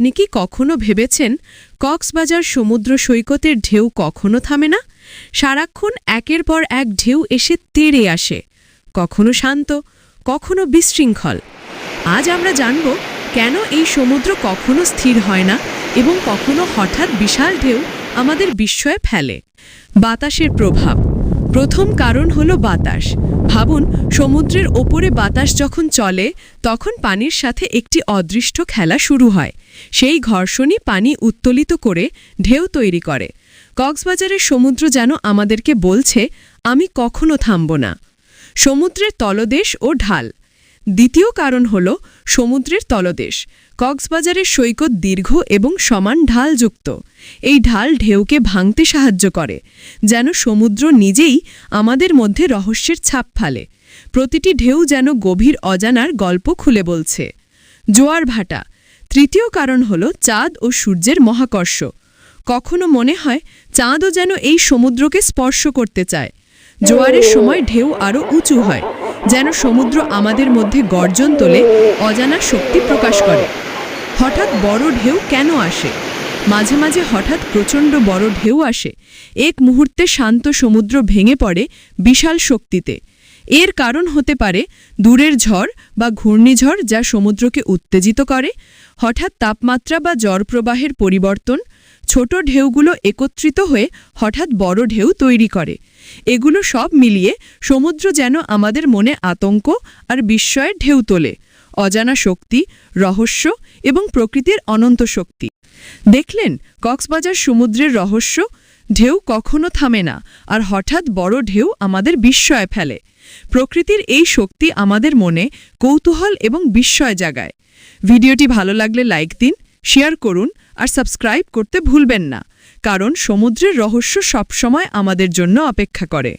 আপনি কি কখনো ভেবেছেন কক্সবাজার সমুদ্র সৈকতের ঢেউ কখনো থামে না? সারাক্ষণ একের পর এক ঢেউ এসে তেড়ে আসে, কখনো শান্ত, কখনো বিশৃঙ্খল। আজ আমরা জানব কেন এই সমুদ্র কখনো স্থির হয় না এবং কখনো হঠাৎ বিশাল ঢেউ আমাদের বিস্ময়ে ফেলে। বাতাসের প্রভাব প্রথম কারণ হলো বাতাস। ভাবুন, সমুদ্রের ওপরে বাতাস যখন চলে, তখন পানির সাথে একটি অদৃষ্ট খেলা শুরু হয়। সেই ঘর্ষণই পানি উত্তোলিত করে ঢেউ তৈরি করে। কক্সবাজারের সমুদ্র যেন আমাদেরকে বলছে, আমি কখনো থামব না। সমুদ্রের তলদেশ ও ঢাল। দ্বিতীয় কারণ হল সমুদ্রের তলদেশ। কক্সবাজারের সৈকত দীর্ঘ এবং সমান ঢালযুক্ত। এই ঢাল ঢেউকে ভাঙতে সাহায্য করে, যেন সমুদ্র নিজেই আমাদের মধ্যে রহস্যের ছাপ ফালে। প্রতিটি ঢেউ যেন গভীর অজানার গল্প খুলে বলছে। জোয়ার ভাটা। তৃতীয় কারণ হল চাঁদ ও সূর্যের মহাকর্ষ। কখনো মনে হয় চাঁদও যেন এই সমুদ্রকে স্পর্শ করতে চায়। জোয়ারের সময় ঢেউ আরও উঁচু হয়। যেন সমুদ্র আমাদের মধ্যে গর্জন তোলে, অজানা শক্তি প্রকাশ করে। হঠাৎ বড় ঢেউ কেন আসে? মাঝে মাঝে হঠাৎ প্রচণ্ড বড় ঢেউ আসে। এক মুহূর্তে শান্ত সমুদ্র ভেঙে পড়ে বিশাল শক্তিতে। এর কারণ হতে পারে দূরের ঝড় বা ঘূর্ণিঝড় যা সমুদ্রকে উত্তেজিত করে, হঠাৎ তাপমাত্রা বা জলপ্রবাহের পরিবর্তন, ছোট ঢেউগুলো একত্রিত হয়ে হঠাৎ বড় ঢেউ তৈরি করে। এগুলো সব মিলিয়ে সমুদ্র যেন আমাদের মনে আতঙ্ক আর বিস্ময়ের ঢেউ তোলে, অজানা শক্তি, রহস্য এবং প্রকৃতির অনন্ত শক্তি। দেখলেন, কক্সবাজার সমুদ্রের রহস্য ঢেউ কখনো থামে না, আর হঠাৎ বড় ঢেউ আমাদের বিস্ময় ফেলে। প্রকৃতির এই শক্তি আমাদের মনে কৌতূহল এবং বিস্ময় জাগায়। ভিডিওটি ভালো লাগলে লাইক দিন, শেয়ার করুন, আর সাবস্ক্রাইব করতে ভুলবেন না, কারণ সমুদ্রের রহস্য সবসময় আমাদের জন্য অপেক্ষা করে।